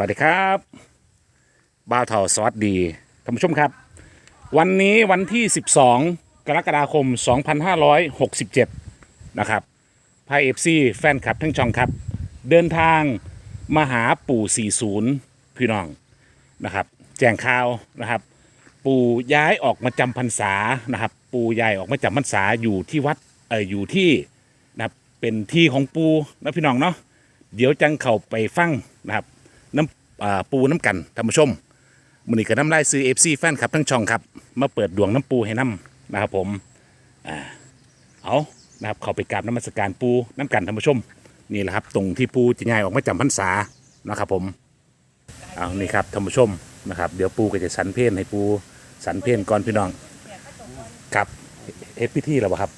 สวัสดีครับบ้าเทาสวัสดีท่านผู้ชมครับ วันนี้วันที่ 12 กรกฎาคม 2567 นะครับพายเอฟซีแฟนคลับทั้งช่องครับ เดินทางมาหาปู่ 40 พี่น้องนะครับ แจ้งข่าวนะครับ ปู่ย้ายออกมาจำพรรษานะครับ ปู่ย้ายออกมาจำพรรษาอยู่ที่วัดเอออยู่ที่นะครับเป็นที่ของปู่นะพี่น้องเนาะเดี๋ยวจังเข้าไปฟังนะครับ อ่าปูน้ำกันท่านผู้ชมมือนี้ก็น้ำลายซื้อเอฟซีแฟนครับทั้งช่องครับ มาเปิดดวงน้ำปูให้น้ำนะครับผมอ่าเอานะครับเข้าไปกราบน้ำมัสการปูน้ำกันท่านผู้ชม นี่แหละครับ ตรงที่ปูจะย้ายออกมาจำพรรษานะครับผมเอานี่ครับท่านผู้ชมนะครับเดี๋ยวปูก็จะสันเพลนให้ปูสันเพลนก่อนพี่น้องครับเฮ็ดพิธีแล้วบ่ครับ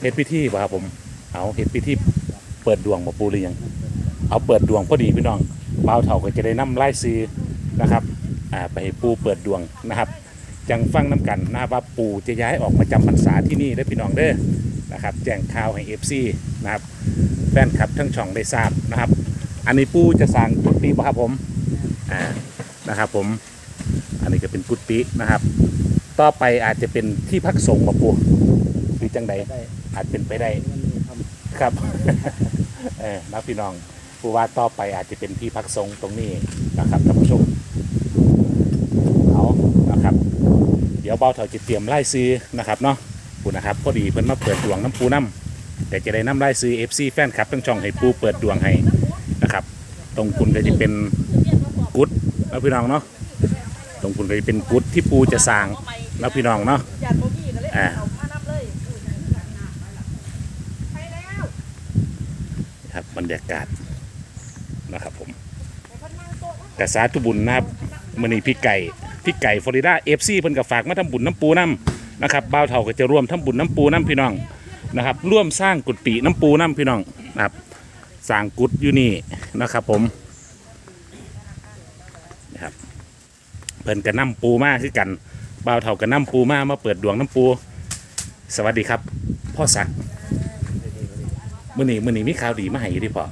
เฮ็ดพิธีบ่ครับผมเอาเฮ็ดพิธีเปิดดวงบ่ปูหรือยัง เอาเปิดดวงพอดีพี่น้องเบาวเถาก็จะได้นำไล่ซื้อนะครับอ่าไปให้ปูเปิดดวงนะครับ จังฟังน้ำกันนะครับว่าปูจะย้ายออกมาจำพรรษาที่นี่ได้อพี่น้องเด้อนะครับ แจ้งข่าวให้เอฟซีนะครับแฟนคลับทั้งช่องได้ทราบนะครับ อันนี้ปูจะสั่งกุฏิบ่ครับผมอ่านะครับผมอันนี้ก็เป็นกุฏินะครับ ต่อไปอาจจะเป็นที่พักสงฆ์บ่ปูหรือจังใดได้อาจเป็นไปได้มันมีทครับเออนักพี่น้อง ผู้ว่าต่อไปอาจจะเป็นที่พักทรงตรงนี้นะครับท่านผู้ชมเอานะครับ เดี๋ยวเบาเถาจะเตรียมไล่ซื้อนะครับเนาะปูนะครับพอดีเพิ่นมาเปิดดวงน้ำปูน้ำแต่จะได้น้ำไล่ซื้อ FC แฟนคลับทั้งช่องให้ปูเปิดดวงให้นะครับ ตรงคุณก็จะเป็นกุ๊ดนะพี่น้องเนาะตรงคุณก็จะเป็นกุดที่ปูจะสร้างนะพี่น้องเนาะอ่าครับบรรยากาศ กระสาธุบุญนะครับมือนี้พี่ไก่พี่ไก่ฟลอริดาเอฟซีเพิ่นก็ฝากมาทำบุญน้ำปูน้ำนะครับบ่าวเฒ่าก็จะร่วมทำบุญน้ำปูน้ำพี่น้องนะครับร่วมสร้างกุฏิน้ำปูน้ำพี่น้องนะครับสร้างกุฏอยู่นี่นะครับผมนะครับเพิ่นก็นํปูมาคือกันบ่าวเฒ่าก็นํปูมามาเปิดดวงน้ำปู สวัสดีครับ พ่อศักดิ์มื่อนี้มื่อนี้มีข่าวดีมาให้อยู่ดิพ่อ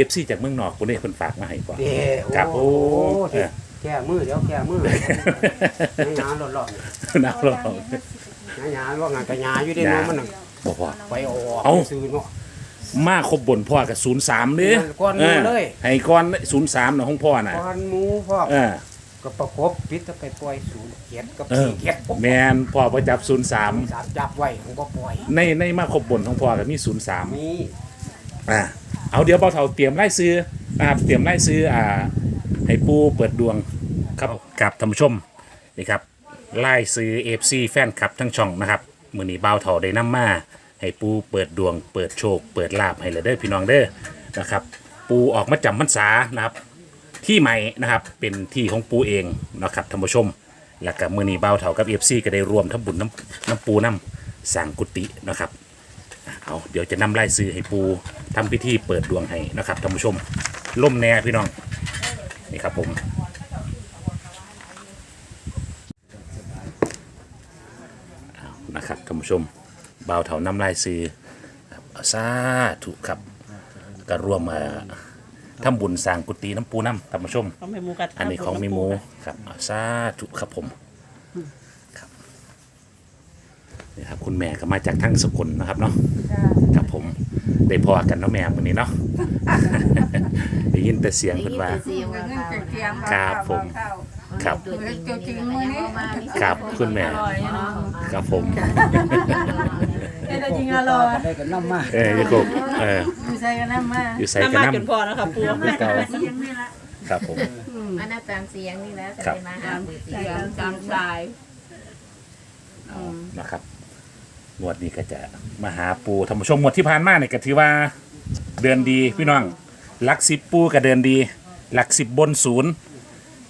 อฟซีจากเมืองนอกคนนี้คนฝากมาให้พ่อำเด้ครับโอ้เดี๋ยวแก้มือเดี๋ยวแก้มือหยาหล่อนน้ำร้อนๆหยาว่างานกระหยาอยู่ได้เน้องมันน่ะบอกพ่อไปเอาออกเอ้าซื้อเนาะ มาครบบนพ่อกับศูนย์สามเด้ก้อนหมู่เลย ให้ก้อนศูนย์สามนะของพ่อน่ะก้อนหมูพ่อเออก็ประกบปิดจะไปปล่อยศูนย์เกียรติกับเออสี่เกียรติแมนพ่อประจับศูนย์สามสามจับไว้ผมก็ปล่อยในในมาครบบนของพ่อกับมีศูนย์สามมีอ่า เอาเดี๋ยวเบาเท่าเตรียมไล่ซื้อนะครับเตรียมไล่ซื้ออ่าให้ปูเปิดดวงครับกับท่านผู้ชมนี่ครับไล่ซื้อเอฟซีแฟนคลับทั้งช่องนะครับมือนี้เบาเท่าได้นำมาให้ปูเปิดดวง เปิดโชค เปิดลาบให้เลยเด้อพี่น้องเด้อนะครับปูออกมาจำพรรษานะครับ ที่ใหม่นะครับเป็นที่ของปูเองนะครับท่านผู้ชมแล้วกับมือนี้เบาเท่ากับเอฟซีก็ได้รวมทั้งบุญน้ำน้ำปูน้ำสั่งกุฏินะครับเอาเดี๋ยวจะนำไล่ซื้อให้ปู ทำพิธีเปิดดวงให้นะครับท่านผู้ชมล่มแน่พี่น้องนี่ครับผมเอานะครับท่านผู้ชมบ่าวเถานำไล่ซื้อครับเอาสาธุครับก็ร่วมมาทำบุญสร้างกุฏิน้ำปูน้ำท่านผู้ชมเขาไม่หมูกัดอันนี้ของมีหมูครับเอาสาธุครับผมครับนี่ครับคุณแม่ก็มาจากทั้งสกุลนะครับเนาะครับผม ได้พอกันเนาะแม่วันนี้เนาะ ได้ยินแต่เสียงเพิ่นว่า เสียงว่าเขาครับผม ครับตัวจริงตัวจริงมื้อนี้ครับคุณแม่ ครับผม เอ้ยแต่จริงอร่อยได้กันน้ำมาเออยี่กบเอออยู่ใส่กันน้ำมาอยู่ใส่น้ำกันมาจนน้ำพอแล้วครับปูคือเก่าครับผม อันนั้นตามเสียงนี่แล้วจะครับได้มาหาตัวจริงเสียงตามสายนะครับ งวดนี้ก็จะมาหาปูธรรมชมงวดที่ผ่านมาเนี่ยก็ถือว่าเดือนดีพี่น้องหลักสิบปูก็เดินดี หลักสิบบนศูนย์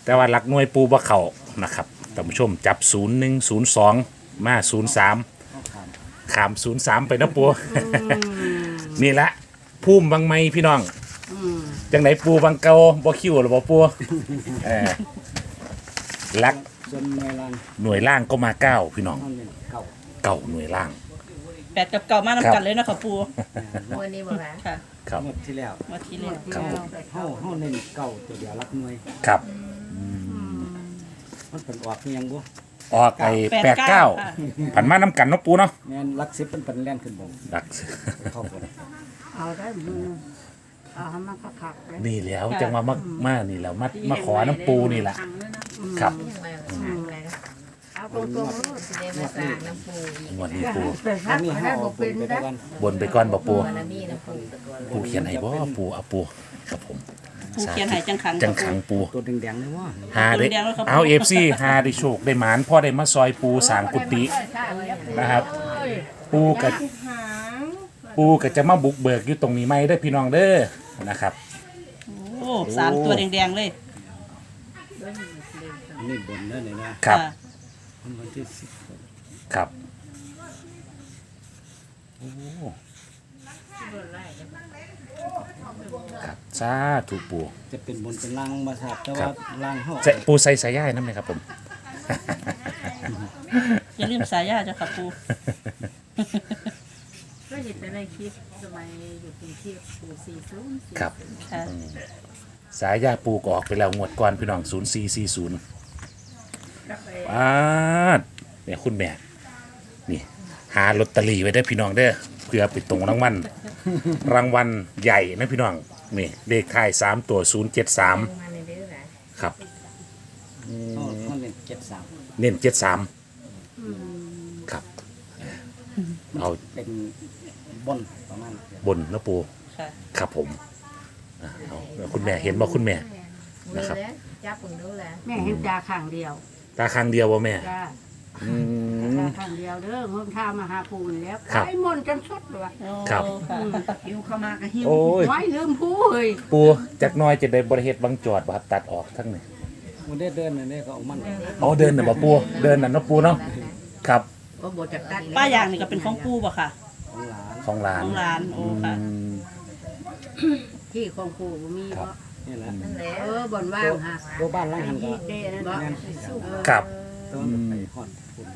แต่ว่าหลักหน่วยปูบ่เข่านะครับท่านผู้ชมจับศูนย์หนึ่งศูนย์สองมาศูนย์สามขามศูนย์สามไปนะปูนี่ละพุ่มบางไม้พี่น้องจังไหนปูบางเกาบ่คิวหรือบ่ปูเออหลัก ส่วนเมลันหน่วยล่างก็มาเก้าพี่น้องนั่น เป็นเก่าเก่าหน่วยล่าง แปดกับเก่ามานำกันเลยเนาะค่ะปูวันนี้บอกว่าค่ะครับ งวดที่แล้วมาทีเรียกครับผม เฮาเฮาเน้นเก่าตัวเดียวรักหน่วย ครับมันเป็นออกคือหยังบ่ออกไอ้แปดเก้าผันมาน้ำกันเนาะปูเนาะแม่นรักสิบมันเป็นแล่นขึ้นบนดักเข้าบนเอาได้มือเอาให้มันคักๆเลยนี่แล้วจังมามามานี่แล้วมามาขอน้ำปูนี่แหละ ครับ ยังไงอะไรนะ เอาตรงๆเลยสิได้มาสร้างน้ำปูงวดนี้ปูเป็นอัคันกนี้ไปเฮาได้เอาบ่บเป็นนไปได้ก่อนบนไปก่อนบ่ปู บารมีน้ำปูตะกอนปูเขียนให้บ่ปูเอาปูครับผมปูเขียนใหายจังขังจังขังปูตัวแดงๆเลยว่าหาได้ตัวแดงแล้วครับเอาเอฟซีหาได้โชคได้หมานพ่อได้มาซอยปูสร้างกุฏินะครับ ปูกับปูก็จะมาบุกเบิกอยู่ตรงนี้ไหมเด้อพี่น้องเด้อนะครับ โอ้สามตัวแดงๆเลยอันนี้บนนั่นเลยนะครับ ค่ะ มันวันที่สิบครับโอ้ครับสาธุปูจะเป็นบนเป็นล่างมาทราบแต่ครัว่าบล่างเฮาใส่ปูใส่สายย่ายน้ำเลยครับผม อย่าลืมสายยาจ้ะค่ะปูก็เห็นแต่ในคลิปสมัยอยู่กรุงเทพปู่สี่ศูนย์สี่ครับ ค่ะ สายยาปูก็ออกไปแล้วงวดก่อนพี่น้อง 0440ก็ไป ป้าดเนี่ยคุณแม่ นี่หาลอตเตอรี่ไว้ได้อพี่น้องเด้อเพื่อไปตรงรางวัล รางวัลใหญ่นะพี่น้อง นี่เลขท้าย3ตัว073มาในเด้อหลายครับเฮาเฮาเน้นเจ็ดสามเน้น73ครับ เอาเป็นบนประมาณบนนะปูค่ะ ครับผมอะเอาแล้วคุณแม่เห็นบ่คุณแม่ มือแล้วจับปึงดูแลแม่เห็นตาข้างเดียว ตาข้างเดียวบ่แม่จ้าอืม ตาข้างเดียวเด้อเพิ่มท่ามาหาปูนแล้วครับไอ้มนต์จนสุดเลยว่ะครับค่ะหิวเข้ามาก็หิวโอ้ยไว้ลืมผู้เฮ้ยปูจักหน้อยจะได้บริเหตุบางจอดบ่ครับตัดออกทั้งนี้มันได้เดินอันนี้ก็เอามันอ๋อเดินน่ะบ่ปูเดินน่ะเนาะปูเนาะครับ ก็บทจากตัดป้าอย่างนี่ก็เป็นของปูบ่ค่ะ ของหลานของร้านของร้าน โอ้ค่ะ อืม ที่ของปูบ่มีครับบ่นี่ แหละนั่นแหละเออบ่อนว่างฮะตัวบ้านหล่างหันก็เด้นั่นแม่นครับตัวมันไปฮอดพุ่น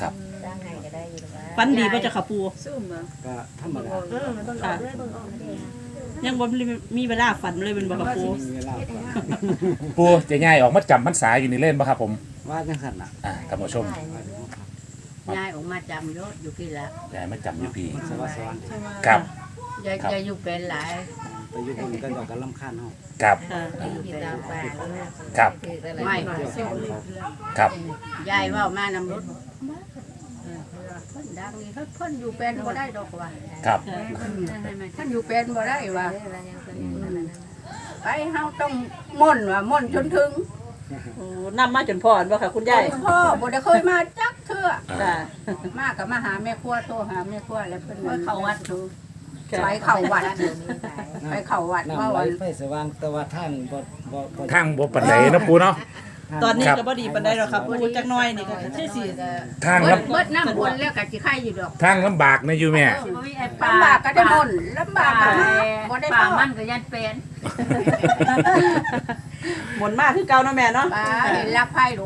ครับสร้างไงก็ได้อยู่แล้วฟันดีป่ะจ้ะค่ะปู ซุ่มเหรอก็ธรรมดาเออมันต้องออกเลยเบิ่งออกเลยยังบ่มีเวลาฝันเลยเป็นบ่ค่ะปู มีเวลาก่อนปูจะง่ายออกมาจำพรรษาอยู่ในเล่นบ่ครับผมว่าจังซั่นน่ะอ่าท่านผู้ชมยายออกมาจำรถอยู่พี่ละยายมาจำอยู่พี่มันสวัสดิ์ครับ ยายครับยายอยู่เป็นหลาย ไปอยู่บนก็ดอกกันลำคาญเฮาครับ ค่ะที่ตามป่าครับคืออะไรไม่ครับ ยายเว่ามานำรถเออเพิ่นดังนี่เพิ่นเพิ่นอยู่เป็นบ่ได้ดอกว่าครับ เพิ่นอยู่เป็นบ่ได้ว่าไปเฮาต้องม่นว่าม่นจนถึงโอ้นำมาจนพอบ่ค่ะ คุณยายพ่อบ่ได้เคยมาจักเทื่อค่ะมาก็มาหาแม่ครัวโทรหาแม่ครัวแล้วเพิ่นว่าเข้าวัดดูค่ะ ไปเข้าวัดไปเข้าวัดน้ำว่าไหลวันไฟสว่างแต่ว่าทางบ่บ่บ่ทางบ่ปานใดเนาะปูเนาะ ตอนนี้ครับ ก็บ่ดีปานใดหรอกครับปูจักหน้อยนี่ก็คือสิทางเบิลดเบิดน้ำบนแล้วก็สิไข่อยู่ดอกำทางลำบากนะอยู่แม่ ลำบากก็ได้ม่นลำบากก็หาบ่ได้ป่าพ่อมันก็ยันเป็นหมุนมากคือเก่าเนาะแม่เนาะป้าเห็นรักไผ่โด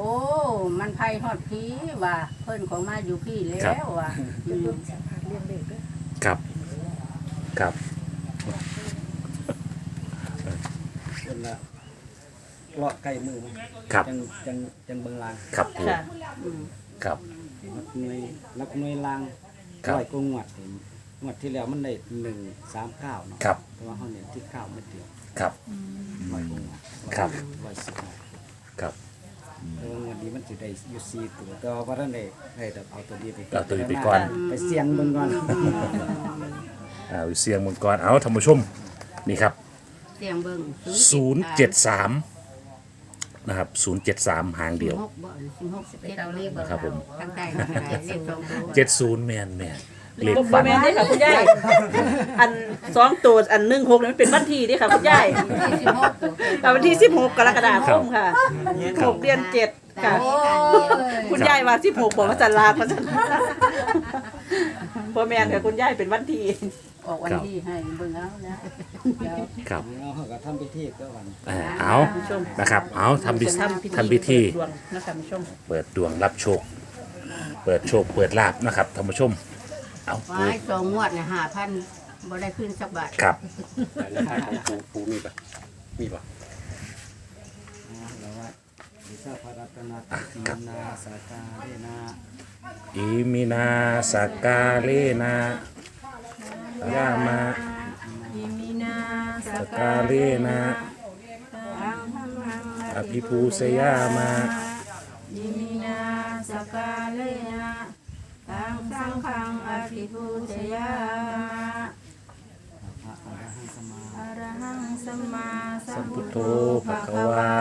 มันไผ่ฮอดพี่ว่า เพิ่นของมาอยู่พี่แล้วว่าอืมครับ ครับเพิ่นละเลาะใกล้มือมันครับ จังจังจังเบิ่งลางครับปูค่ะอืมครับ นักหน่วยนักหน่วยลางครับ ร้อยกว่างวดเห็นงวดที่แล้วมันได้139เนาะครับแต่ว่าเฮาเน้นที่เก้าเม็ดเดียวครับ ร้อยกว่างวดครับ ร้อยสิบห้าครับ แต่ว่างวดนี้มันสิได้อยู่สี่ตัวแต่ว่าบ่ทันได้ได้แต่เอาตัวนี้ไปเอาตัวนี้ไปก่อน ไปเสี่ยงเบิ่งก่อน อ่าเสียงมังกรเอาท่านผู้ชมนี่ครับ เสียงเบิ่ง073นะครับ073 หางเดียว16บ่16ไปเตาเรียกนะครับผม ตั้งแต่เลขสองตัว70แมนแมนเลขบ่ฝัน แม่นเด้ค่ะคุณยายอันสองตัวอันหนึ่งหกนี่มันเป็นวันที่เด้ค่ะคุณยายแต่วันที่16กรกฎาคมค่ะหกเดือนเจ็ดค่ะคุณยายว่า16บอกว่าจันลาพระจันบ่แม่นค่ะคุณยายเป็นวันที่ ออกวันที่ให้เบิ่งเอานะเดี๋ยวครับเอาเฮาก็ทำพิธีก็วันอ่าเอานะครับ เอาทำพิธีทำพิธี ดวงนะคะท่านผู้ชมเปิดดวงรับโชค เปิดโชค เปิดลาบนะครับท่านผู้ชม เอาไว้สองงวดเนี่ยห้าพันบ่ได้ขึ้นสักบาทครับแต่ละท้ายของปูปูมีปะมีปะวิชาพรัตนาตินาสากาเรนาอิมินาสกกาเลนะ ยามาอิมินาสกกาเลนะอภิภูสยามาอิมินาสกาเลนะตังสังขังอภิภูชยาอะระหังสัมมาสัสัมมพุพุททโธโธภะคะวา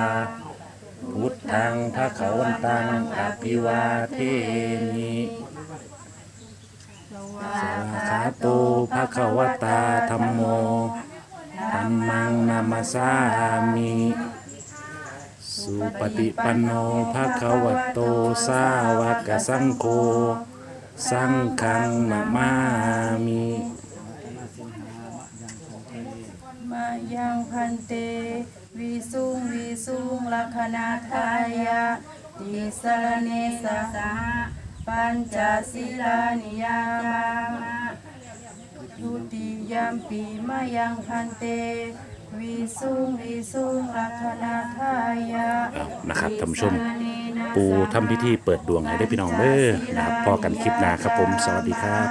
พุทธังภะคะวันตังอภิวาเทมิ สวากขาโตภะคะวตาธัมโมธัมมังนามาสามิสุปฏิปันโนภะคะวะโตสาวกสังโฆสังฆังนามามิมายังพันเตวิสุงวิสุงลัคนาทายะติสรเนสสห ปัญจศีลานิยามะทุติยมปีมายังพันเตวิสุงวิสุงลัคนาทายะนะครับท่านผู้ชม ปูทำพิธีเปิดดวงให้ได้พี่น้องเด้อนะครับพอกันคลิปหน้าครับผม สวัสดีครับ